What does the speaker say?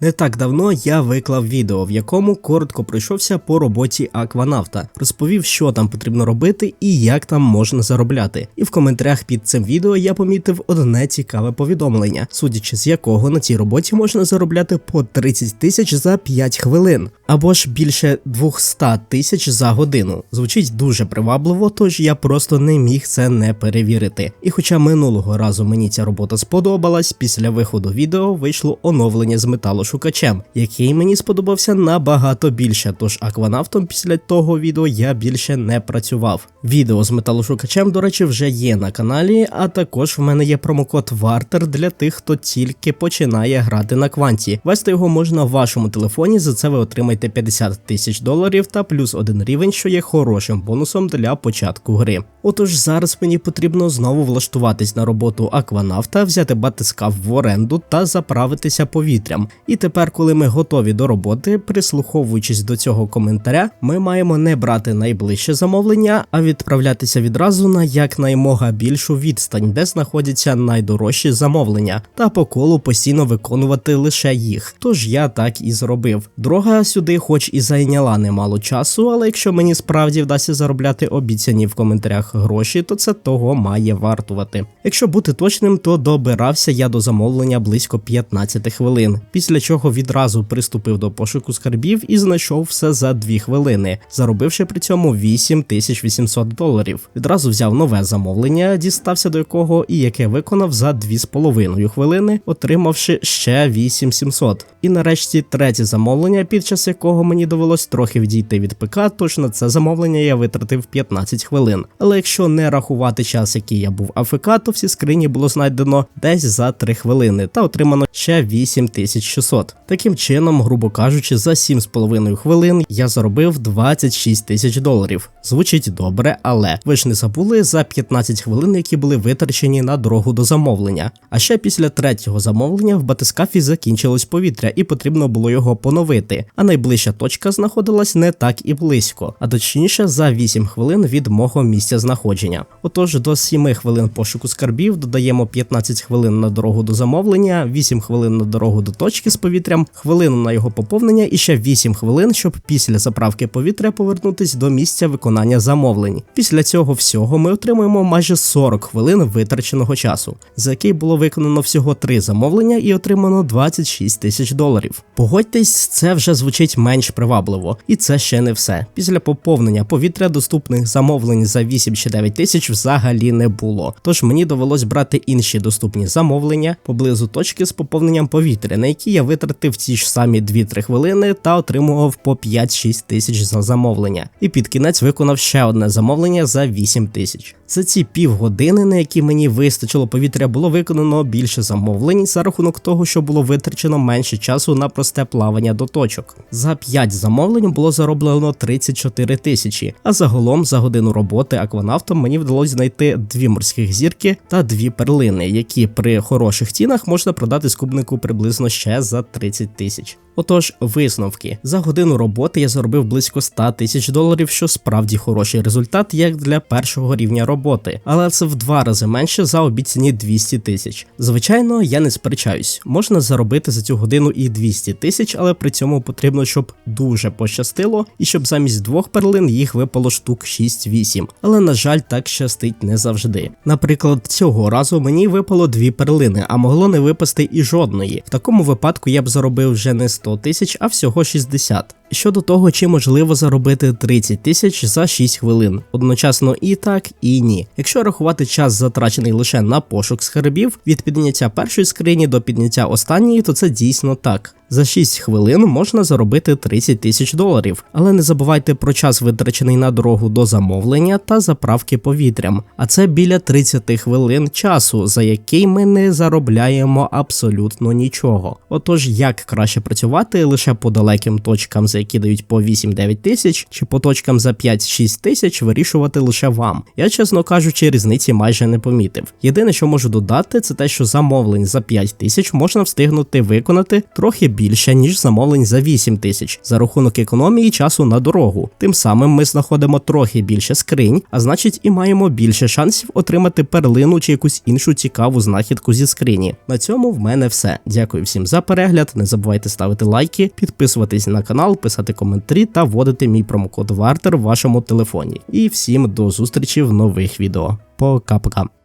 Не так давно я виклав відео, в якому коротко пройшовся по роботі Акванавта, розповів, що там потрібно робити і як там можна заробляти. І в коментарях під цим відео я помітив одне цікаве повідомлення, судячи з якого на цій роботі можна заробляти по 30 тисяч за 5 хвилин, або ж більше 200 тисяч за годину. Звучить дуже привабливо, тож я просто не міг це не перевірити. І хоча минулого разу мені ця робота сподобалась, після виходу відео вийшло оновлення з металу шукачем, який мені сподобався набагато більше. Тож акванавтом після того відео я більше не працював. Відео з металошукачем, до речі, вже є на каналі, а також в мене є промокод Вартер для тих, хто тільки починає грати на кванті. Вести його можна в вашому телефоні. За це ви отримаєте 50 тисяч доларів та плюс один рівень, що є хорошим бонусом для початку гри. Отож, зараз мені потрібно знову влаштуватись на роботу акванавта, взяти батискаф в оренду та заправитися повітрям. І тепер, коли ми готові до роботи, прислуховуючись до цього коментаря, ми маємо не брати найближче замовлення, а відправлятися відразу на якнаймога більшу відстань, де знаходяться найдорожчі замовлення, та по колу постійно виконувати лише їх. Тож я так і зробив. Дорога сюди, хоч і зайняла немало часу, але якщо мені справді вдасться заробляти обіцяні в коментарях гроші, то це того має вартувати. Якщо бути точним, то добирався я до замовлення близько 15 хвилин, після чого відразу приступив до пошуку скарбів і знайшов все за 2 хвилини, заробивши при цьому 8800 доларів. Відразу взяв нове замовлення, дістався до якого і яке виконав за 2,5 хвилини, отримавши ще 8700. І нарешті третє замовлення, під час якого мені довелось трохи відійти від ПК, тож на це замовлення я витратив 15 хвилин. Але якщо не рахувати час, який я був АФК, то всі скрині було знайдено десь за 3 хвилини та отримано ще 8600. Таким чином, грубо кажучи, за 7,5 хвилин я заробив 26 тисяч доларів. Звучить добре, але ви ж не забули за 15 хвилин, які були витрачені на дорогу до замовлення. А ще після третього замовлення в батискафі закінчилось повітря і потрібно було його поновити. А найближча точка знаходилась не так і близько, а точніше за 8 хвилин від мого місця знаходження. Отож, до 7 хвилин пошуку скарбів додаємо 15 хвилин на дорогу до замовлення, 8 хвилин на дорогу до точки з повітрям, хвилину на його поповнення і ще 8 хвилин, щоб після заправки повітря повернутись до місця виконання замовлень. Після цього всього ми отримуємо майже 40 хвилин витраченого часу, за який було виконано всього 3 замовлення і отримано 26 тисяч доларів. Погодьтесь, це вже звучить менш привабливо, і це ще не все. Після поповнення повітря доступних замовлень за 8 чи 9 тисяч взагалі не було. Тож мені довелось брати інші доступні замовлення поблизу точки з поповненням повітря, на які я витратив ці ж самі 2-3 хвилини та отримував по 5-6 тисяч за замовлення. І під кінець виконав ще одне замовлення за 8 тисяч. За ці півгодини, на які мені вистачило повітря, було виконано більше замовлень за рахунок того, що було витрачено менше часу на просте плавання до точок. За 5 замовлень було зароблено 34 тисячі, а загалом за годину роботи акванавтом мені вдалося знайти дві морських зірки та дві перлини, які при хороших цінах можна продати скубнику приблизно ще за 30 тисяч. Отож, висновки за годину роботи я заробив близько 100 тисяч доларів, що справді хороший результат, як для першого рівня роботи, але це в два рази менше за обіцяні 200 тисяч. Звичайно, я не сперечаюсь, можна заробити за цю годину і 200 тисяч, але при цьому потрібно, щоб дуже пощастило, і щоб замість двох перлин їх випало штук 6-8. Але на жаль, так щастить не завжди. Наприклад, цього разу мені випало дві перлини, а могло не випасти і жодної. В такому випадку я б заробив вже не 100 тисяч, а всього 60. Щодо того, чи можливо заробити 30 тисяч за 6 хвилин, одночасно і так, і ні. Якщо рахувати час, затрачений лише на пошук скарбів, від підняття першої скрині до підняття останньої, то це дійсно так. За 6 хвилин можна заробити 30 тисяч доларів, але не забувайте про час, витрачений на дорогу до замовлення та заправки повітрям. А це біля 30 хвилин часу, за який ми не заробляємо абсолютно нічого. Отож, як краще працювати лише по далеким точкам, які дають по 8-9 тисяч, чи по точкам за 5-6 тисяч, вирішувати лише вам. Я, чесно кажучи, різниці майже не помітив. Єдине, що можу додати, це те, що замовлень за 5 тисяч можна встигнути виконати трохи більше, ніж замовлень за 8 тисяч за рахунок економії часу на дорогу. Тим самим ми знаходимо трохи більше скринь, а значить і маємо більше шансів отримати перлину чи якусь іншу цікаву знахідку зі скрині. На цьому в мене все. Дякую всім за перегляд. Не забувайте ставити лайки, підписуватись на канал, писати коментарі та вводити мій промокод Вартер в вашому телефоні. І всім до зустрічі в нових відео. Пока-пока.